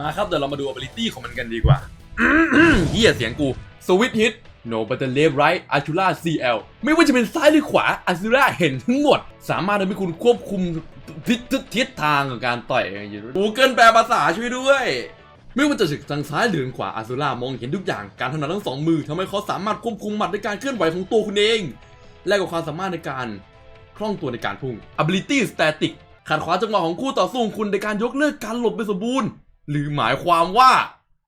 มาครับเดี๋ยวเรามาดู ability ของมันกันดีกว่าเฮียเสียงกู Switch Hit No Button Left Right Azura CL ไม่ว่าจะเป็นซ้ายหรือขวา Azura เห็นทั้งหมด สามารถทำให้คุณควบคุมทิศทิศทางของการต่อยกูเกิลแปลภาษาช่วยด้วยไม่ว่าจะจากทางซ้ายหรือขวาอาซูรามองเห็นทุกอย่างการถนัดทั้งสองมือทำให้เขาสามารถควบคุมหมัดในการเคลื่อนไหวของตัวคุณเอง และกับความสามารถในการคล่องตัวในการพุ่ง ability static ขัดขวางจังหวะของคู่ต่อสู้ของคุณในการยกเลิกการหลบเป็นสมบูรณ์ หรือหมายความว่า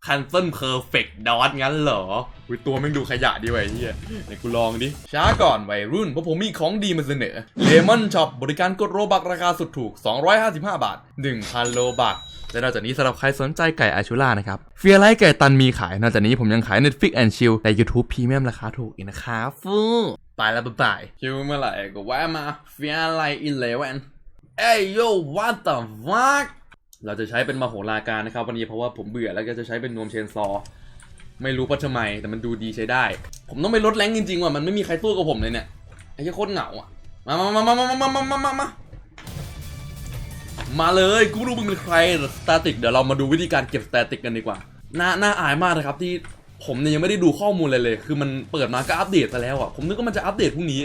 cancel perfect dot งั้นเหรออุ๊ยตัวแม่งดูขยะดีไว้เฮียไหนกูลองดิ ช้าก่อนวัยรุ่น เพราะผมมีของดีมาเสนอ Lemon Shop บริการกดโรบักราคาสุดถูก 255 บาท 1,000 โลบักและนอกจากนี้สำหรับใครสนใจไก่อาชูล่านะครับ เฟียไลท์ไก่ตันมีขาย นอกจากนี้ผมยังขาย Netflix and Chill และ YouTube Premium ราคาถูกอีกนะครับฟูไปแล้วบ๊ายบายชิวเมื่อไหร่ก็แวะมาเฟียไลท์อีเลเวนเอ้ยโย what the fuck เราจะใช้เป็นมาโหราการนะครับ วันนี้เพราะว่าผมเบื่อแล้วก็จะใช้เป็นนวมเชนซอ ไม่รู้ว่าทำไมแต่มันดูดีใช้ได้ ผมต้องไปลดแรงจริงๆว่ะมันไม่มีใครสู้กับผมเลยเนี่ยไอ้เหี้ยโคตรเหงาอะมามามามามามามามามามามาเลยกูรู้มึงเป็นใครสแตติกเดี๋ยวเรามาดูวิธีการเก็บสแตติกกันดีกว่าน่าน่าอายมากนะครับที่ผมเนี่ยยังไม่ได้ดูข้อมูลเลยเลย คือมันเปิดมาก็อัปเดตไปแล้วอะผมนึกว่ามันจะอัปเดตพรุ่งนี้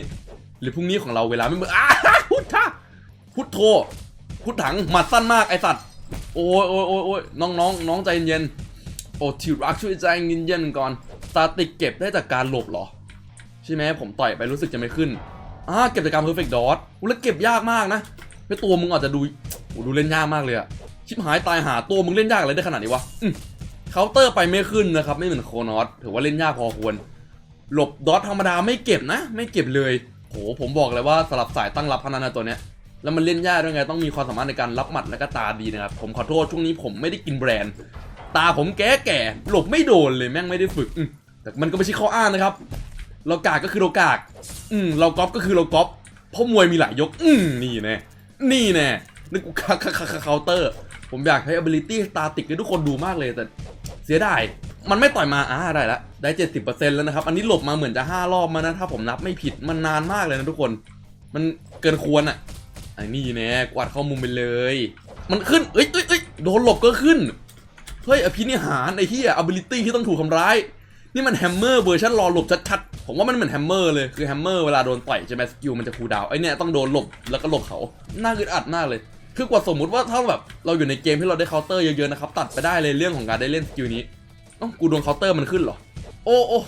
หรือพรุ่งนี้ของเราเวลาไม่เหมือนอ้าพุทธะพุทโธพุทถังหมัดสั้นมากไอสัตว์ โอ้ยโอ้ยโอ้ยโอ้ยน้องน้องน้องใจเย็นๆโอ้ทิวรักช่วยใจเย็นๆก่อนสตาติกเก็บได้จากการหลบเหรอ ใช่ไหมผมต่อยไปรู้สึกจะไม่ขึ้นอ่าเก็บจากการ perfect dot อุ๊ยแล้วเก็บยากมากนะเพราะตัวมึงอาจจะดูโอ้ดูเล่นยากมากเลยอะชิบหายตายหาตัวมึงเล่นยากอะไรได้ขนาดนี้วะเคาน์เตอร์ไปไม่ขึ้นนะครับ ไม่เหมือนโคนอสถือว่าเล่นยากพอควร หลบดอทธรรมดาไม่เก็บนะ ไม่เก็บเลยโหผมบอกเลยว่าสลับสายตั้งรับพนันนะตัวเนี้ย แล้วมันเล่นยากด้วยไงต้องมีความสามารถในการรับหมัดและก็ตาดีนะครับ ผมขอโทษช่วงนี้ผมไม่ได้กินแบรนด์ ตาผมแก่แก่ๆหลบไม่โดนเลยแม่งไม่ได้ฝึกแต่มันก็ไม่ใช่ข้ออ้างนะครับ เรากากก็คือเรากาก อืมเราก๊อปก็คือเราก๊อปเพราะมวยมีหลายยก อืมนี่แน่นี่แน่นึกกูคาคาคาเคาน์เตอร์ ผมอยากให้ ability static ให้ทุกคนดูมากเลยแต่เสียดายมันไม่ต่อยมาอ่าได้ละได้ 70%แล้วนะครับ อันนี้หลบมาเหมือนจะ 5 รอบมานะ ถ้าผมนับไม่ผิดมันนานมากเลยนะทุกคน มันเกินควรอะ อ้นี่แน่กวาดเข้ามุมไปเลย มันขึ้นเอ้ยเอ้ยเอ้ยโดนหลบก็ขึ้น เฮ้ยอภินิหารไอ้เหี้ย ability ที่ต้องถูกทำร้าย นี่มันแฮมเมอร์เวอร์ชันรอหลบชัดๆ ผมว่ามันเหมือนแฮมเมอร์เลย คือแฮมเมอร์เวลาโดนต่อยใช่ไหมสกิลมันจะคูดาวไอ้เนี่ยต้องโดนหลบแล้วก็หลบเขา น่าอึดอัดมากเลย คือกว่าสมมุติว่าถ้าแบบเราอยู่ในเกมที่เราได้เคาน์เตอร์เยอะๆนะครับตัดไปได้เลยเรื่องของการได้เล่นสกิลนี้อ้ากูโดนเคาน์เตอร์มันขึ้นเหรอ โอ้โอ้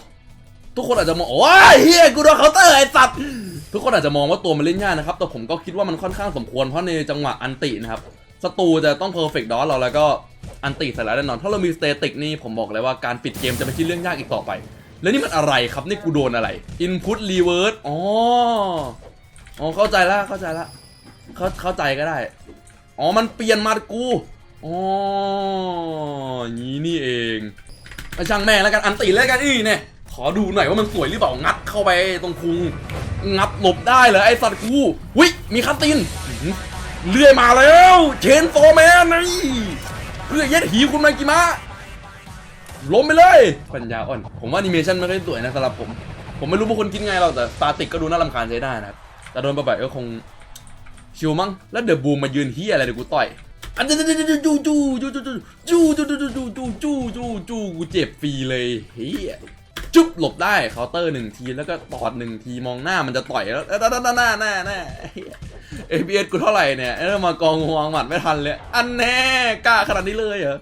ทุกคนอาจจะมองโอ้ยเฮียกูโดนเคาน์เตอร์ไอ้สัตว์ทุกคนอาจจะมองว่าตัวมันเล่นยากนะครับ แต่ผมก็คิดว่ามันค่อนข้างสมควรเพราะในจังหวะอันตินะครับศัตรูจะต้องเพอร์เฟกต์ดอสเราแล้วก็อันติใส่แล้วแน่นอนถ้าเรามีสเตติกนี่ผมบอกเลยว่าการปิดเกมจะไม่ใช่เรื่องยากอีกต่อไป แล้วนี่มันอะไรครับนี่กูโดนอะไร Input Reverse อ๋ออ๋อเข้าใจละเข้าใจละเข้าเข้าใจก็ได้อ๋อมันเปลี่ยนมากูอ๋อนี้นี่เองไปช่างแม่แล้วกันอันตีแล้วกันอีเนี่ย ขอดูหน่อยว่ามันสวยหรือเปล่า งัดเข้าไปตรงพุง งับหลบได้เหรอไอสัตว์กูวิมีคัตตินเลื่อยมาแล้ว เชนโฟแมนนี่เพื่อเย็ดหีคุณมากิมะล้มไปเลย ปัญญาอ่อน ผมว่าอนิเมชันไม่ค่อยสวยนะสำหรับผม ผมไม่รู้พวกคนคิดไงหรอกแต่สตาติกก็ดูน่ารำคาญใช้ได้นะครับแต่โดนประแบบก็คงชิวมั้ง แล้วเดอะบูมมายืนเฮียอะไรเดี๋ยวกูต่อยอันจูจูจูจูจูจูจูจูจูจูจูจูจูจูกูเจ็บฟรีเลยเฮีย จุ๊บหลบได้เคาน์เตอร์หนึ่งทีแล้วก็ตอดหนึ่งทีมองหน้ามันจะต่อยแล้วหน้าหน้าหน้าหน้าหน้าเอพีเอสกูเท่าไหร่เนี่ยเออมากองวางหมัดไม่ทันเลย อันแน่กล้าขนาดนี้เลยเหรอ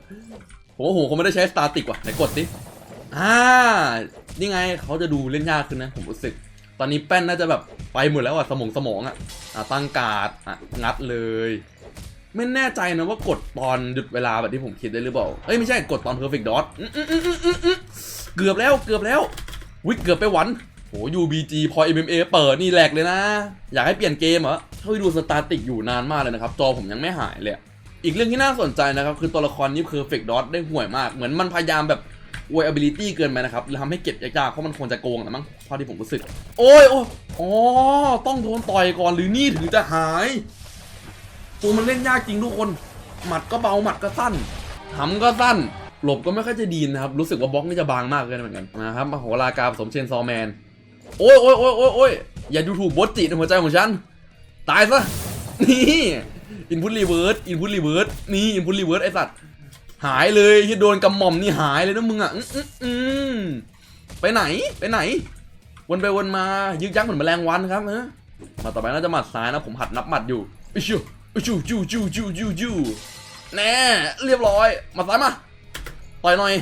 ผมว่าโหเขาไม่ได้ใช้สตาร์ติกว่ะไหนกดดิอ่านี่ไงเขาจะดูเล่นยากขึ้นนะผมรู้สึก ตอนนี้แป้นน่าจะแบบไปหมดแล้วอะสมองสมองอะอะตั้งการ์ดอะงัดเลยไม่แน่ใจนะว่ากดตอนหยุดเวลาแบบที่ผมคิดได้หรือเปล่า เอ้ยไม่ใช่กดตอน perfect dot เกือบแล้วเกือบแล้ววิเกือบไปหวันโห UBG พอ MMA เปิดนี่แหลกเลยนะ อยากให้เปลี่ยนเกมเหรอถ้าไปดูสตาติกอยู่นานมากเลยนะครับ จอผมยังไม่หายเลย อีกเรื่องที่น่าสนใจนะครับ คือตัวละครนี้ perfect dot ได้ห่วยมาก เหมือนมันพยายามแบบอวย ability เกินไปนะครับเลยทำให้เก็บยากๆเพราะมันควรจะโกงนะมั้งเท่าที่ผมรู้สึก โอ้ยโอ้อ๋อต้องโดนต่อยก่อนหรือนี่ถึงจะหายตัวมันเล่นยากจริงทุกคน หมัดก็เบาหมัดก็สั้นหำก็สั้น หลบก็ไม่ค่อยจะดีนะครับ รู้สึกว่าบล็อกนี่จะบางมากเลยนเหมือนกันนะครับมโหรากาผสมเชนซอแมน โอ้ยโอ้ยโอ้ยโอ้ยโอ้ยอย่าดูถูกบอสจิในหัวใจของฉัน ตายซะ นี่อินพุตรีเวิร์สอินพุตรีเวิร์สนี่อินพุตรีเวิร์สไอสัตว์หายเลยที่โดนกำหม่อมนี่หายเลยนะมึงอะอืมอือไปไหนไปไหน วนไปวนมายึกยักเหมือนแมลงวันครับฮะมาต่อไปน่าจะหมัดซ้ายนะผมหัดนับหมัดอยู่อิชูอิชูจูจูจูจูจูแน่เรียบร้อยหมัดซ้ายมา ต่อยหน่อย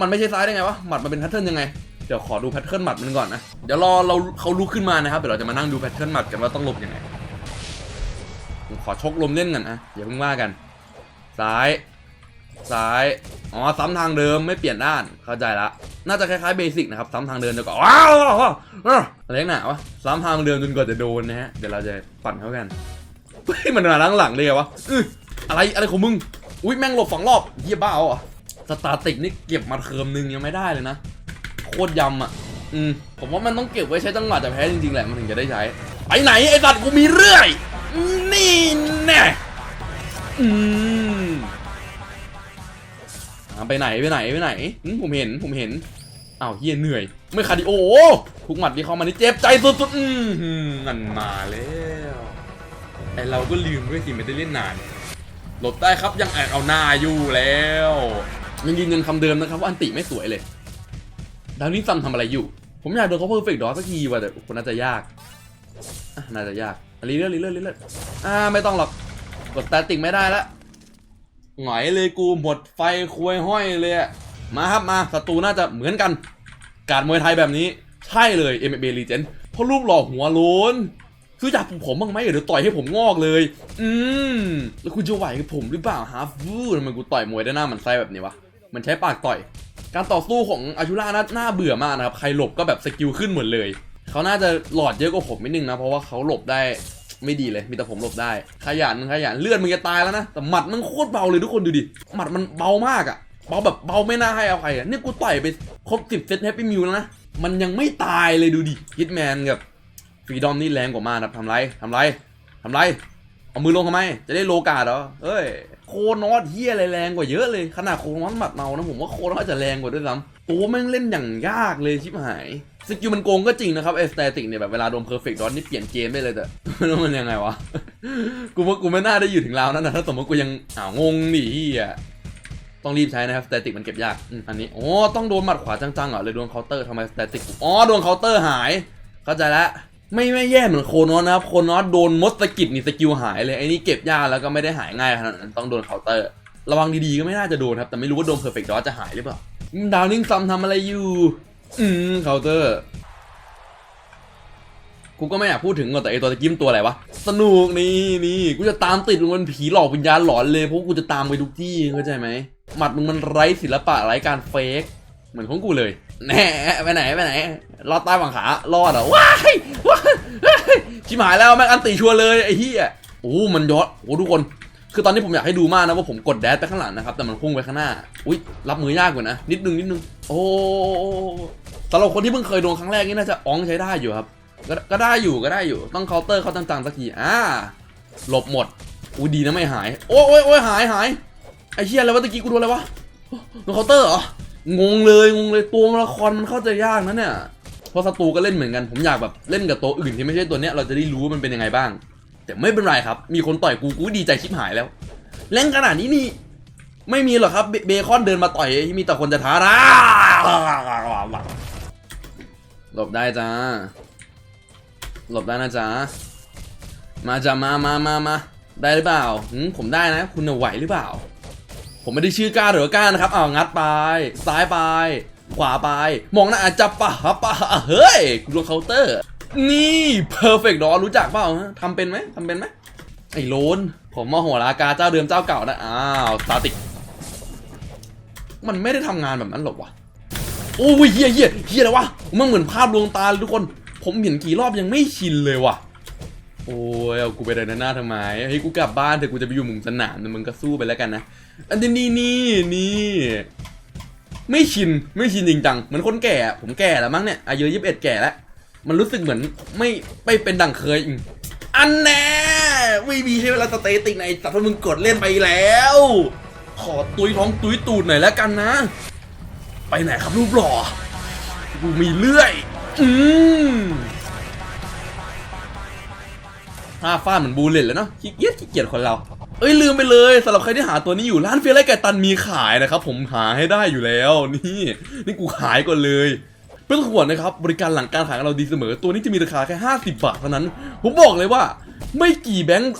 มันไม่ใช่ซ้ายได้ไงวะ หมัดมันเป็นแพทเทิร์นยังไง เดี๋ยวขอดูแพทเทิร์นหมัดมันก่อนนะ เดี๋ยวรอเราเขาลุกขึ้นมานะครับ เดี๋ยวเราจะมานั่งดูแพทเทิร์นหมัดกันว่าต้องหลบยังไง ผมขอชกลมเล่นกันนะอย่าเพิ่งว่ากัน ซ้าย ซ้าย อ๋อ ซ้ำทางเดิมไม่เปลี่ยนด้าน เข้าใจละ น่าจะคล้ายๆเบสิกนะครับ ซ้ำทางเดิมเดี๋ยวก็ว้าวอ้าวอะไรนักหนาวะ ซ้ำทางเดิมจนกว่าจะโดนนะฮะ เดี๋ยวเราจะปั่นเข้ากันเฮ้ยมันมาล้างหลังเลยวะอืออะไรอะไรของมึง อุ้ยแม่งหลบสองรอบเฮียบ้าเหรอ ตาติกนี่เก็บมาเทอมนึงยังไม่ได้เลยนะ โคตรยำอะ อืม ผมว่ามันต้องเก็บไว้ใช้จังหวะจะแพ้จริงๆแหละมันถึงจะได้ใช้ ไปไหนไอ้สัตว์กูมีเรื่อย นี่แน่ อืมไปไหนไปไหนไปไหน ผมเห็นผมเห็นอ้าวเฮียเหนื่อย ไม่คาร์ดิโอทุกหมัดที่เข้ามานี่เจ็บใจสุดๆอืมหืมมันมาแล้วไอเราก็ลืมด้วยสิไม่ได้เล่นนานหลบได้ครับยังแอบเอาหน้าอยู่แล้ว ยังยืนยันคำเดิมนะครับว่าอันติไม่สวยเลย ดาวนี้ซัมทำอะไรอยู่ ผมอยากโดนเขาเพอร์เฟกต์ดอสักทีว่ะแต่คนน่าจะยากน่าจะยากอะรีเลื่อนรีเลื่อนรีเลื่อนอ่าไม่ต้องหรอก กดสแตติกไม่ได้ละหงอยเลยกูหมดไฟควยห้อยเลยอะมาครับมาศัตรูน่าจะเหมือนกัน การมวยไทยแบบนี้ ใช่เลย m m a Legend เพราะรูปหล่อหัวโล้นคืออยากปลูกผมบ้างไหมเดี๋ยวต่อยให้ผมงอกเลย อืม แล้วคุณจะไหวกับผมหรือเปล่าฮาฟูทำไมกูต่อยมวยได้หน้ามันไส้แบบนี้วะ มันใช้ปากต่อย การต่อสู้ของอาชูล่าน่าน่าเบื่อมากนะครับ ใครหลบก็แบบสกิลขึ้นหมดเลย เขาน่าจะหลอดเยอะกว่าผมนิดนึงนะ เพราะว่าเขาหลบได้ไม่ดีเลย มีแต่ผมหลบได้ ขยันขยันเลือดมึงจะตายแล้วนะ แต่หมัดมันโคตรเบาเลยทุกคนดูดิ หมัดมันเบามากอะเบาแบบเบาไม่น่าให้เอภัยอะเนี่ยกูต่อยไปครบสิบเซตแฮปปี้มิวแล้วนะ มันยังไม่ตายเลยดูดิฮิตแมนกับฟรีดอมนี่แรงกว่ามากนะทำไรทำไรทำไร เอามือลงทำไม จะได้โลกาดเหรอเอ้ย โคนอสเฮียอะไรแรงกว่าเยอะเลย ขนาดโคนอสหมัดเมานะผมว่าโคนอสจะแรงกว่าด้วยซ้ำตัวแม่งเล่นอย่างยากเลยชิบหายสกิลมันโกงก็จริงนะครับเอสเตติกเนี่ยแบบเวลาโดนเพอร์เฟกต์ดอนนี่เปลี่ยนเกมได้เลยแต่ไม่รู้มันยังไงวะ กูว่ากูไม่น่าได้อยู่ถึงราวนั้นนะถ้าสมมติกูยังอ้าวงงดิเฮียต้องรีบใช้นะครับสเตติกมันเก็บยากอันนี้อ๋อต้องโดนหมัดขวาจังๆเหรอเลยโดนเคาน์เตอร์ทำไมสเตติกอ๋อโดนเคาน์เตอร์หาย เข้าใจแล้ว ไม่ไม่แย่เหมือนโคนอสนะครับโคนอสโดนมดสะกิดนี่สกิลหายเลยไอ้นี่เก็บยากแล้วก็ไม่ได้หายง่ายขนาดนั้นต้องโดนเคาน์เตอร์ ระวังดีๆก็ไม่น่าจะโดนครับ แต่ไม่รู้ว่าโดนเพอร์เฟกต์ดอจะหายหรือเปล่าดาวนิ่งซัมทำอะไรอยู่ อืมเคาน์เตอร์กูก็ไม่อยากพูดถึงหรอกแต่ไอตัวตะกี้มนตัวอะไรวะ สนุกนี่นี่กูจะตามติดมันผีหลอกวิญญาณหลอนเลยเพราะกูจะตามไปทุกที่เข้าใจไหมหมัดมึงมันไร้ศิลปะไร้การเฟกเหมือนของกูเลยแน่ไปไหนไปไหนรอดใต้ฝั่งขารอดเหรอว้าย ชิบหายแล้วแม่งอันติชัวเลยไอ้เหี้ยโอ้มันยอดโอ้ทุกคน คือตอนนี้ผมอยากให้ดูมากนะว่าผมกดแดชไปข้างหลังนะครับแต่มันพุ่งไปข้างหน้า อุ้ยรับมือยากกว่านะนิดนึงนิดนึงโอ้สำหรับคนที่เพิ่งเคยโดนครั้งแรกนี่น่าจะอ้องใช้ได้อยู่ครับก็ก็ได้อยู่ก็ได้อยู่ต้องเคาน์เตอร์เขาต่างๆสักทีอ่าหลบหมดอุ้ยดีนะไม่หายโอ้ยโอ้ยโอ้ยหายหายไอ้เชี่ยอะไรวะตะกี้กูโดนอะไรวะโดนเคาน์เตอร์เหรองงเลยงงเลยตัวละครมันเข้าใจยากนะเนี่ย เพราะศัตรูก็เล่นเหมือนกันผมอยากแบบเล่นกับตัวอื่นที่ไม่ใช่ตัวเนี้ยเราจะได้รู้ว่ามันเป็นยังไงบ้าง แต่ไม่เป็นไรครับ มีคนต่อยกูกูดีใจชิบหายแล้วแรงขนาดนี้นี่ไม่มีหรอกครับเบคอนเดินมาต่อยมีแต่คนจะท้าร่าหลบได้จ้าหลบได้นะจ๊ะมาจ้ะมามามามาได้หรือเปล่าผมได้นะ คุณไหวหรือเปล่า ผมไม่ได้ชื่อกล้าหรือกล้านะครับอ้างัดไปซ้ายไป ขวาไป มองหน้าอาจจะปะฮะปะฮะเฮ้ยกูโดนเคาน์เตอร์ นี่เพอร์เฟกต์ดอรู้จักเปล่าทำเป็นไหมทำเป็นไหมไอ้โลนผมมาโหรากาเจ้าเดิมเจ้าเก่านะอ้าวสตาติกมันไม่ได้ทำงานแบบนั้นหรอวะโอ้ยเฮียเฮียเฮียอะไรวะมันเหมือนภาพลวงตาทุกคน ผมเห็นกี่รอบยังไม่ชินเลยว่ะโอ้ยเอากูไปเดินหน้าทำไมเฮ้ยกูกลับบ้านเถอะกูจะไปอยู่มุมสนามแต่มึงก็สู้ไปแล้วกันนะอันนี้นี่นี่นี่ ไม่ชินไม่ชินจริงจังเหมือนคนแก่ผมแก่แล้วมั้งเนี่ยอายุยี่สิบเอ็ดแก่แล้วมันรู้สึกเหมือนไม่ไม่เป็นดังเคยอันแน่ไม่มีใช้เวลาสเตติกในสัตว์มึงกดเล่นไปแล้ว ขอตุยท้องตุยตูดหน่อยแล้วกันนะ ไปไหนครับรูปหล่อกูมีเลื่อย อืมถ้าฟาดเหมือนบูลเลตแล้วเนาะขี้เกียจขี้เกียจคนเรา เอ้ยลืมไปเลยสำหรับใครที่หาตัวนี้อยู่ร้านเฟียร์ไรไก่ตันมีขายนะครับผมหาให้ได้อยู่แล้วนี่ นี่กูขายก่อนเลยเพื่อนขวดนะครับบริการหลังการขายของเราดีเสมอ ตัวนี้จะมีราคาแค่ 50 บาทเท่านั้น ผมบอกเลยว่า ไม่กี่แบงค์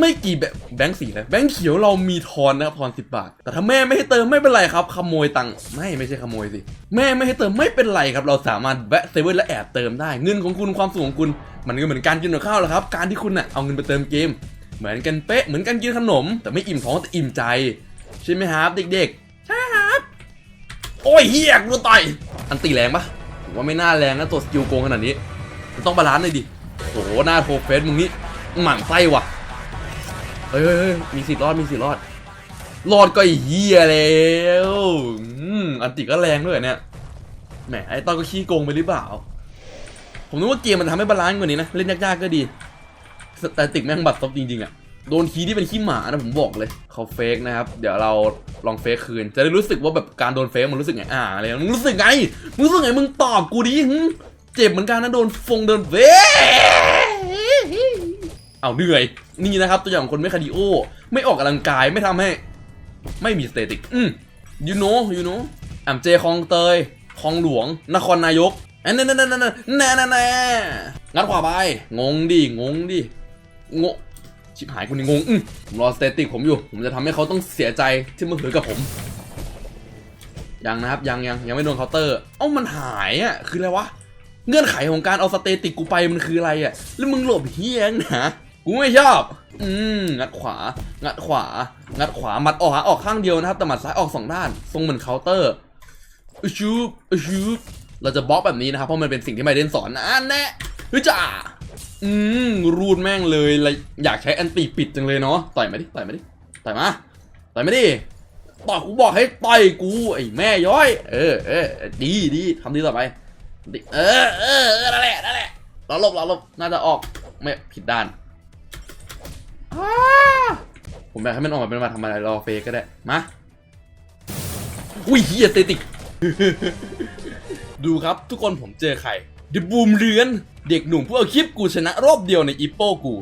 ไม่กี่แบแบงค์สีเลยแบงค์เขียวเรามีทอนนะครับทอน10บาท แต่ถ้าแม่ไม่ให้เติมไม่เป็นไรครับ ขโมยตังค์ไม่ไม่ใช่ขโมยสิแม่ไม่ให้เติมไม่เป็นไรครับ เราสามารถแวะเซเว่นและแอบเติมได้เงินของคุณความสุขของคุณ มันก็เหมือนการกินกับข้าวแหละครับ การที่คุณน่ะเอาเงินไปเติมเกม เหมือนกันเป๊ะเหมือนกันกินขนม แต่ไม่อิ่มท้องแต่อิ่มใจ ใช่ไหมครับเด็กๆใช่ครับโอ้ยเฮียกูต่อยอันตีแรงปะผมว่าไม่น่าแรงนะตัวสกิลโกงขนาดนี้มันต้องบาลานซ์เลยดิโอ้โหหน้าโปรเฟสมึงนี่หมั่นไส้ว่ะเฮ้ยเฮ้ยมีสิทธิ์รอดมีสิทธิ์รอดรอดก็เฮียแล้วอันติก็แรงด้วยเนี่ยแหมไอ้ต้อยก็ขี้โกงไปหรือเปล่า ผมนึกว่าเกมมันทำให้บาลานซ์กว่านี้นะ เล่นยากๆก็ดี สแตติกแม่งบัตรซบจริงๆอะโดนคีย์ที่เป็นขี้หมานะผมบอกเลยเขาเฟกนะครับ เดี๋ยวเราลองเฟกคืน จะได้รู้สึกว่าแบบการโดนเฟกมันรู้สึกไงอ่าอะไรมึงรู้สึกไงมึงรู้สึกไงมึงตอบกูดิหึเจ็บเหมือนกันนะโดนฟงโดนเฟเอาเหนื่อย นี่นะครับตัวอย่างของคนไม่คาร์ดิโอ ไม่ออกกำลังกายไม่ทำให้ ไม่มีสเตติกอืม you know you know อ่ำเจคลองเตยคลองหลวง นครนายกอันนั่นนั่นนั่นนั่นนั่นนั่นงัดขวาไปงงดิงงดิ งงชิบหายกูนี่งงอืมผมรอสเตติกผมอยู่ ผมจะทำให้เขาต้องเสียใจที่มาหือกับผม ยังนะครับ ยังยังยังไม่โดนเคาน์เตอร์ เอ้ามันหายอะ คืออะไรวะ เงื่อนไขของการเอาสเตติกกูไปมันคืออะไรอะ แล้วมึงหลบเฮี้ยงนะกูไม่ชอบ อืม งัดขวา งัดขวา งัดขวา มัดออกออกข้างเดียวนะครับ แต่หมัดซ้ายออกสองด้าน ทรงเหมือนเคาน์เตอร์อุชูบอุชูบเราจะบล็อกแบบนี้นะครับ เพราะมันเป็นสิ่งที่ไมเดนสอนนะอันแน่ฮ้จ้า อืมรูดแม่งเลยเลยอยากใช้แอนตี้ปิดจังเลยเนาะต่อยมาดิต่อยมาดิต่อยมาต่อยมาดิต่อยกูบอกให้ต่อยกูไอ้แม่ย้อย เออเออดีดีทำดีต่อไปเออเออเออนั่นแหละนั่นแหละเราหลบเราหลบน่าจะออกไม่ผิดด้านผมอยากให้มันออกมาเป็นมาทำอะไรรอเฟกก็ได้มาอุ้ยเฮียเตติกดูครับทุกคนผมเจอใคร เดบูมเรือน เด็กหนุ่มผู้เอาคลิปกูชนะรอบเดียวในอีโป้กู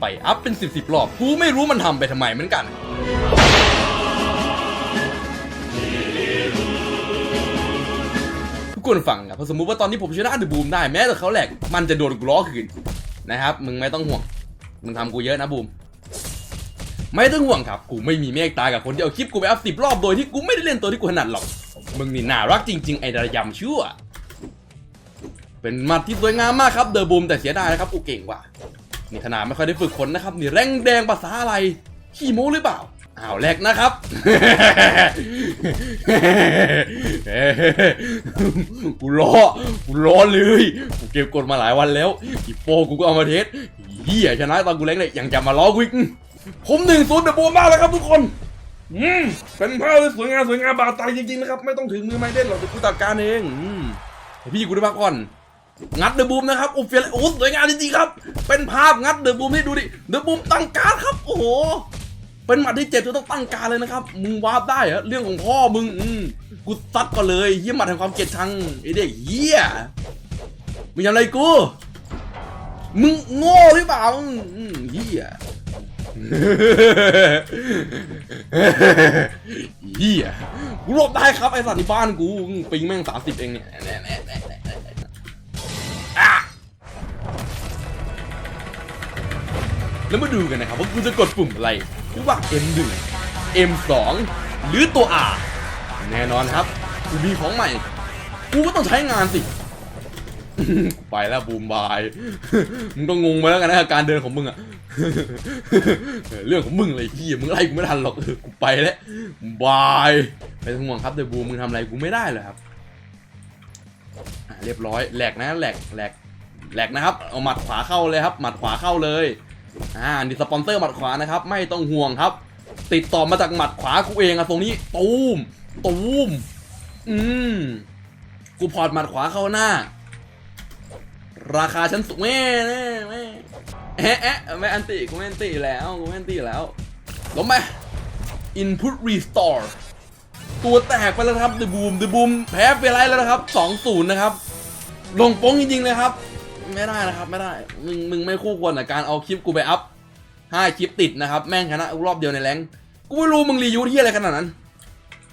ไปอัพเป็นสิบสิบรอบ กูไม่รู้มันทำไปทำไมเหมือนกัน ทุกคนฟังนะพอสมมุติว่าตอนนี้ผมชนะเดอะบูมได้แม้แต่เขาแหลกมันจะโดนกูล้อคืนนะครับ มึงไม่ต้องห่วง มึงทำกูเยอะนะบูมไม่ต้องห่วงครับ กูไม่มีเมฆตากับคนที่เอาคลิปกูไปอัพสิบรอบโดยที่กูไม่ได้เล่นตัวที่กูถนัดหรอก มึงนี่น่ารักจริง ๆ ไอ้ระยำชั่ว เป็นมัดที่สวยงามมากครับเดอะบูมแต่เสียดายนะครับกูเก่งว่านี่ขนาดไม่ค่อยได้ฝึกฝนนะครับ นี่แรงแดงภาษาอะไรขี้โม้หรือเปล่าอ้าวแรกนะครับกูรอกูรอเลยกูเก็บกดมาหลายวันแล้วอีโปกูก็เอามาเทสเฮียชนะตอนกูเล็กเลยยังจะมาล้อกูอีกผมหนึ่งศูนย์เดอะบูมมากเลยครับทุกคนอืมเป็นภาพสวยงามสวยงามบาดตาจริงๆนะครับ ไม่ต้องถึงมือไม้เด่นหรอกกูจัดการเองอพี่กูได้พักก่อน งัดเดอะบูมนะครับโอ้เฟียโอ้สวยงามจริงๆครับ เป็นภาพงัดเดอะบูมให้ดูดิเดอะบูมตั้งการครับ โอ้โห เป็นหมัดที่เจ็บจนต้องตั้งการเลยนะครับ มึงวาร์ปได้เหรอเรื่องของพ่อมึงอืมกูซัดก่อนเลยเฮียหมัดแห่งความเกลียดชังไอเด็กเฮียมึงทำอะไรกู มึงโง่หรือเปล่าอืมเฮียเฮียกูหลบได้ครับไอสัตว์ที่บ้านกูปิงแม่งสามสิบเองเนี่ย แล้วมาดูกันนะครับว่ากูจะกดปุ่มอะไรระหว่าง M1 M2 หรือตัว R แน่นอนครับกูมีของใหม่ กูก็ต้องใช้งานสิ ไปแล้วบูมบาย มึงก็งงไปแล้วกันนะการเดินของมึงอะเรื่องของมึงเลยพี่มึงไล่กูไม่ทันหรอกเออกูไปแล้วบายไปทั้งห่วงครับเดบูมมึงทำอะไรกูไม่ได้เลยครับเรียบร้อยแหลกนะแหลกแหลกแหลกนะครับเอาหมัดขวาเข้าเลยครับ หมัดขวาเข้าเลย อ่านี่สปอนเซอร์หมัดขวานะครับ ไม่ต้องห่วงครับ ติดต่อมาจากหมัดขวากูเองอะตรงนี้ ตูม ตูม อืม กูพอร์ตหมัดขวาเข้าหน้า ราคาชั้นสูงแม่แม่แม่แอะแอะไม่อันติกูไม่อันติแล้วกูไม่อันติแล้วลงไป input restore ตัวแตกไปแล้วครับ The Boom The Boom แพ้ไปไรแล้วนะครับ 2-0 นะครับ ลงโป้งจริงๆเลยครับ ไม่ได้นะครับ ไม่ได้ มึงมึงไม่คู่ควรกับการเอาคลิปกูไปอัพห้าคลิปติดนะครับ แม่งชนะกูรอบเดียวในแรงกูไม่รู้มึงรียูที่อะไรขนาดนั้น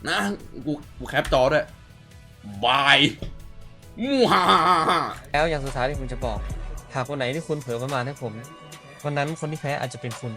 นะกูกูแคปจอด้วยบายมูฮ่าแล้วอย่างสุดท้ายที่ผมจะบอก หากวันไหนที่คุณเผลอประมาณให้ผมวันนั้นคนที่แพ้อาจจะเป็นคุณ